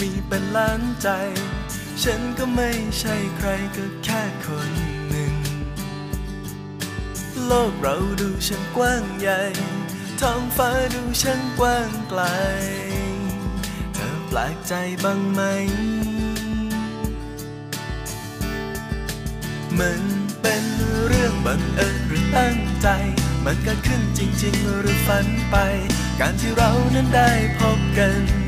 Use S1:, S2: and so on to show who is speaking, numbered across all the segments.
S1: มีเป็นล้านใจ ฉันก็ไม่ใช่ใครก็แค่คนหนึ่ง โลกเราดูช่างกว้างใหญ่ ท้องฟ้าดูช่างกว้างไกล เธอแปลกใจบ้างไหม มันเป็นเรื่องบังเอิญหรือตั้งใจ มันเกิดขึ้นจริง ๆ หรือฝันไป การที่เรานั้นได้พบกัน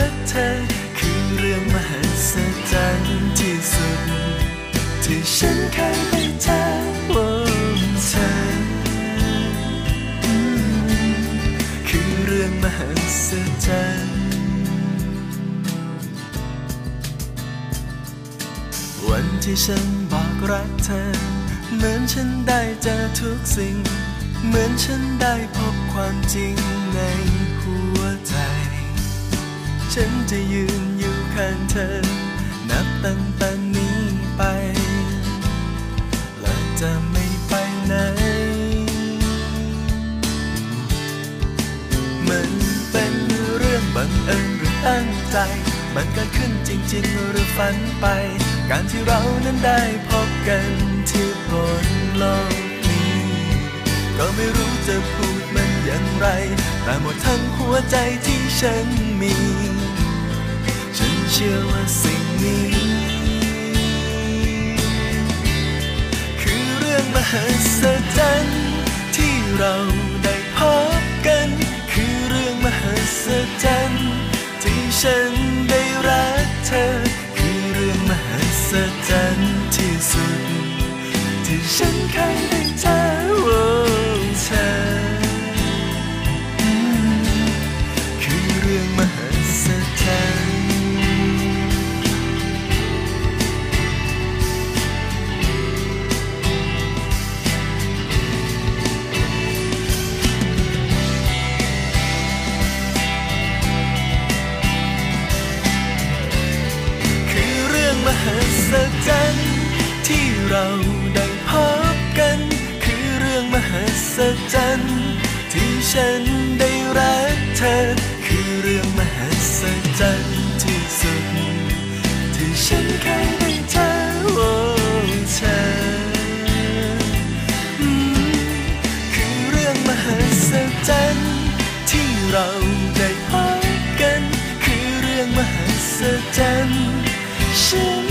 S1: ก ศจรรย์วันที่ฉันบอกรักเธอ เหมือนฉันได้เจอทุกสิ่ง เหมือนฉันได้พบความจริงในหัวใจ ฉันจะยืนอยู่ข้างเธอ นับตั้งแต่นี้ไป และจะ มันเกิดขึ้นจริง ๆ หรือฝันไป การที่เรานั้นได้พบกันที่บนโลกนี้ ก็ไม่รู้จะพูดมันอย่างไร แต่หมดทั้งหัวใจที่ฉันมี ฉันเชื่อว่าสิ่งนี้ คือเรื่องมหัศจรรย์ ธอ คือเรื่องมหัศจรรย์ที่สุด ที่ฉันเคยได้ ไ